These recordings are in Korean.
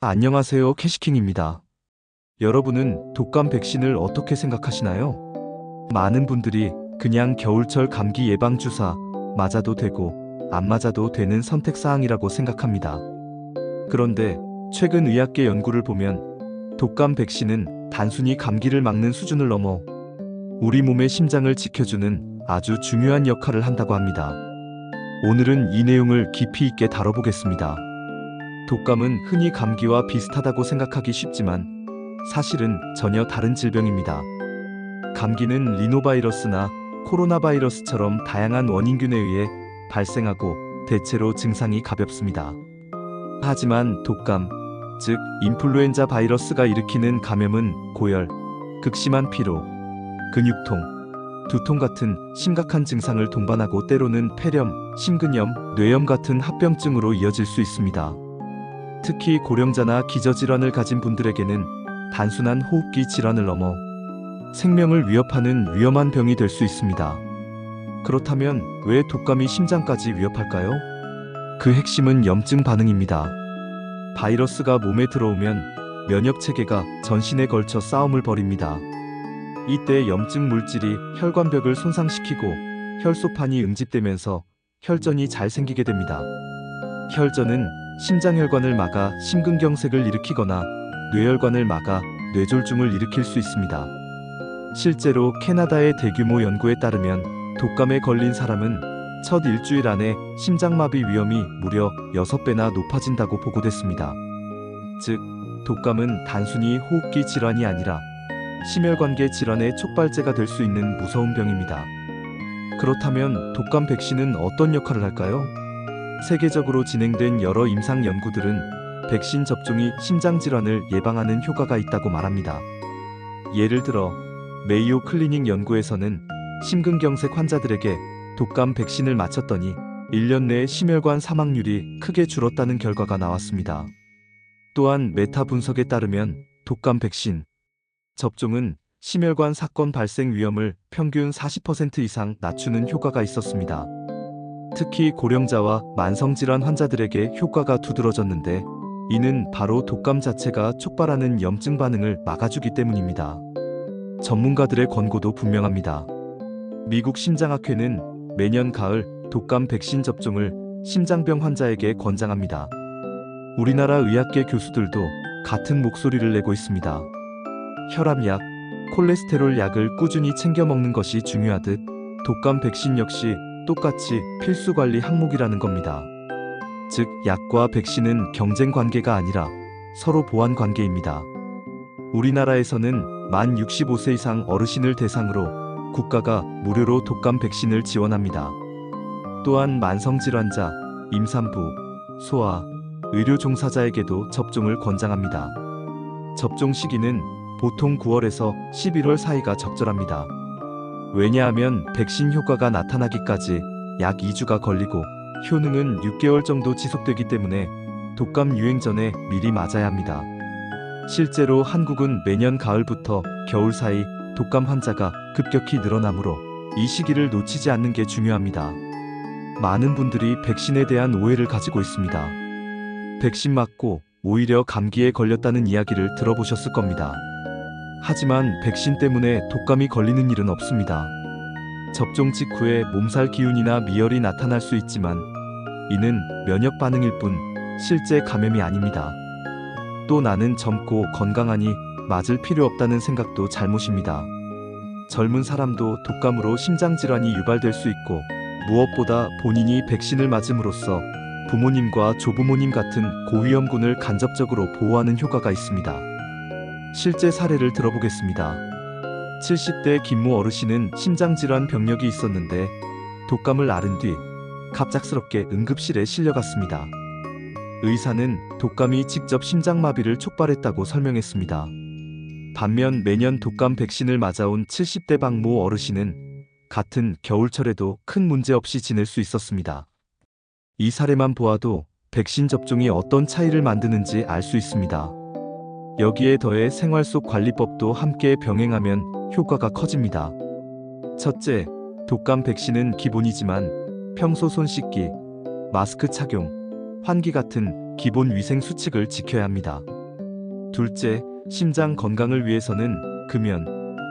안녕하세요. 캐시킹입니다. 여러분은 독감 백신을 어떻게 생각하시나요? 많은 분들이 그냥 겨울철 감기 예방 주사 맞아도 되고 안 맞아도 되는 선택 사항이라고 생각합니다. 그런데 최근 의학계 연구를 보면 독감 백신은 단순히 감기를 막는 수준을 넘어 우리 몸의 심장을 지켜주는 아주 중요한 역할을 한다고 합니다. 오늘은 이 내용을 깊이 있게 다뤄보겠습니다. 독감은 흔히 감기와 비슷하다고 생각하기 쉽지만 사실은 전혀 다른 질병입니다. 감기는 리노바이러스나 코로나 바이러스처럼 다양한 원인균에 의해 발생하고 대체로 증상이 가볍습니다. 하지만 독감, 즉 인플루엔자 바이러스가 일으키는 감염은 고열, 극심한 피로, 근육통, 두통 같은 심각한 증상을 동반하고 때로는 폐렴, 심근염, 뇌염 같은 합병증으로 이어질 수 있습니다. 특히 고령자나 기저질환을 가진 분들에게는 단순한 호흡기 질환을 넘어 생명을 위협하는 위험한 병이 될 수 있습니다. 그렇다면 왜 독감이 심장까지 위협할까요? 그 핵심은 염증 반응입니다. 바이러스가 몸에 들어오면 면역 체계가 전신에 걸쳐 싸움을 벌입니다. 이때 염증 물질이 혈관벽을 손상시키고 혈소판이 응집되면서 혈전이 잘 생기게 됩니다. 혈전은 심장혈관을 막아 심근경색을 일으키거나 뇌혈관을 막아 뇌졸중을 일으킬 수 있습니다. 실제로 캐나다의 대규모 연구에 따르면 독감에 걸린 사람은 첫 일주일 안에 심장마비 위험이 무려 6배나 높아진다고 보고됐습니다. 즉, 독감은 단순히 호흡기 질환이 아니라 심혈관계 질환의 촉발제가 될 수 있는 무서운 병입니다. 그렇다면 독감 백신은 어떤 역할을 할까요? 세계적으로 진행된 여러 임상 연구들은 백신 접종이 심장 질환을 예방하는 효과가 있다고 말합니다. 예를 들어 메이오 클리닉 연구에서는 심근경색 환자들에게 독감 백신을 맞췄더니 1년 내에 심혈관 사망률이 크게 줄었다는 결과가 나왔습니다. 또한 메타 분석에 따르면 독감 백신 접종은 심혈관 사건 발생 위험을 평균 40% 이상 낮추는 효과가 있었습니다. 특히 고령자와 만성질환 환자들에게 효과가 두드러졌는데 이는 바로 독감 자체가 촉발하는 염증 반응을 막아주기 때문입니다. 전문가들의 권고도 분명합니다. 미국 심장학회는 매년 가을 독감 백신 접종을 심장병 환자에게 권장합니다. 우리나라 의학계 교수들도 같은 목소리를 내고 있습니다. 혈압약, 콜레스테롤 약을 꾸준히 챙겨 먹는 것이 중요하듯 독감 백신 역시 똑같이 필수 관리 항목이라는 겁니다. 즉, 약과 백신은 경쟁 관계가 아니라 서로 보완 관계입니다. 우리나라에서는 만 65세 이상 어르신을 대상으로 국가가 무료로 독감 백신을 지원합니다. 또한 만성질환자, 임산부, 소아, 의료 종사자에게도 접종을 권장합니다. 접종 시기는 보통 9월에서 11월 사이가 적절합니다. 왜냐하면 백신 효과가 나타나기까지 약 2주가 걸리고 효능은 6개월 정도 지속되기 때문에 독감 유행 전에 미리 맞아야 합니다. 실제로 한국은 매년 가을부터 겨울 사이 독감 환자가 급격히 늘어나므로 이 시기를 놓치지 않는 게 중요합니다. 많은 분들이 백신에 대한 오해를 가지고 있습니다. 백신 맞고 오히려 감기에 걸렸다는 이야기를 들어보셨을 겁니다. 하지만 백신 때문에 독감이 걸리는 일은 없습니다. 접종 직후에 몸살 기운이나 미열이 나타날 수 있지만 이는 면역 반응일 뿐 실제 감염이 아닙니다. 또 나는 젊고 건강하니 맞을 필요 없다는 생각도 잘못입니다. 젊은 사람도 독감으로 심장질환이 유발될 수 있고 무엇보다 본인이 백신을 맞음으로써 부모님과 조부모님 같은 고위험군을 간접적으로 보호하는 효과가 있습니다. 실제 사례를 들어보겠습니다. 70대 김모 어르신은 심장질환 병력이 있었는데 독감을 앓은 뒤 갑작스럽게 응급실에 실려갔습니다. 의사는 독감이 직접 심장마비를 촉발했다고 설명했습니다. 반면 매년 독감 백신을 맞아온 70대 박모 어르신은 같은 겨울철에도 큰 문제 없이 지낼 수 있었습니다. 이 사례만 보아도 백신 접종이 어떤 차이를 만드는지 알 수 있습니다. 여기에 더해 생활 속 관리법도 함께 병행하면 효과가 커집니다. 첫째, 독감 백신은 기본이지만 평소 손 씻기, 마스크 착용, 환기 같은 기본 위생 수칙을 지켜야 합니다. 둘째, 심장 건강을 위해서는 금연,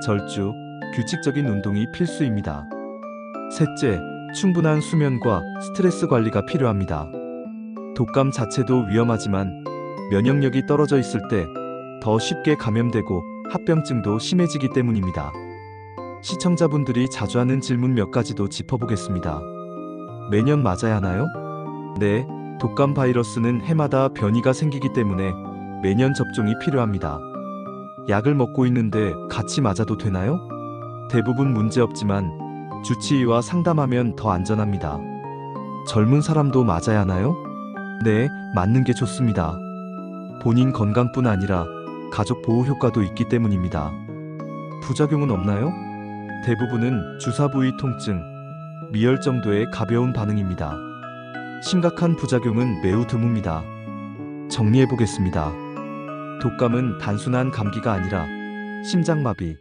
절주, 규칙적인 운동이 필수입니다. 셋째, 충분한 수면과 스트레스 관리가 필요합니다. 독감 자체도 위험하지만 면역력이 떨어져 있을 때 더 쉽게 감염되고 합병증도 심해지기 때문입니다. 시청자분들이 자주 하는 질문 몇 가지도 짚어보겠습니다. 매년 맞아야 하나요? 네, 독감 바이러스는 해마다 변이가 생기기 때문에 매년 접종이 필요합니다. 약을 먹고 있는데 같이 맞아도 되나요? 대부분 문제 없지만 주치의와 상담하면 더 안전합니다. 젊은 사람도 맞아야 하나요? 네, 맞는 게 좋습니다. 본인 건강뿐 아니라 가족 보호 효과도 있기 때문입니다. 부작용은 없나요? 대부분은 주사 부위 통증, 미열 정도의 가벼운 반응입니다. 심각한 부작용은 매우 드뭅니다. 정리해 보겠습니다. 독감은 단순한 감기가 아니라 심장마비,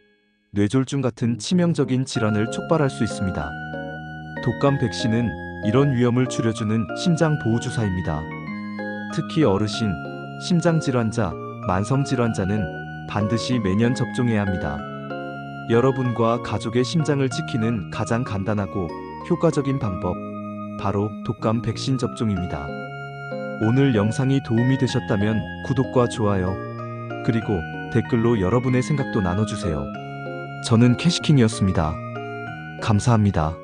뇌졸중 같은 치명적인 질환을 촉발할 수 있습니다. 독감 백신은 이런 위험을 줄여주는 심장 보호 주사입니다. 특히 어르신, 심장 질환자, 만성 질환자는 반드시 매년 접종해야 합니다. 여러분과 가족의 심장을 지키는 가장 간단하고 효과적인 방법, 바로 독감 백신 접종입니다. 오늘 영상이 도움이 되셨다면 구독과 좋아요, 그리고 댓글로 여러분의 생각도 나눠주세요. 저는 캐시킹이었습니다. 감사합니다.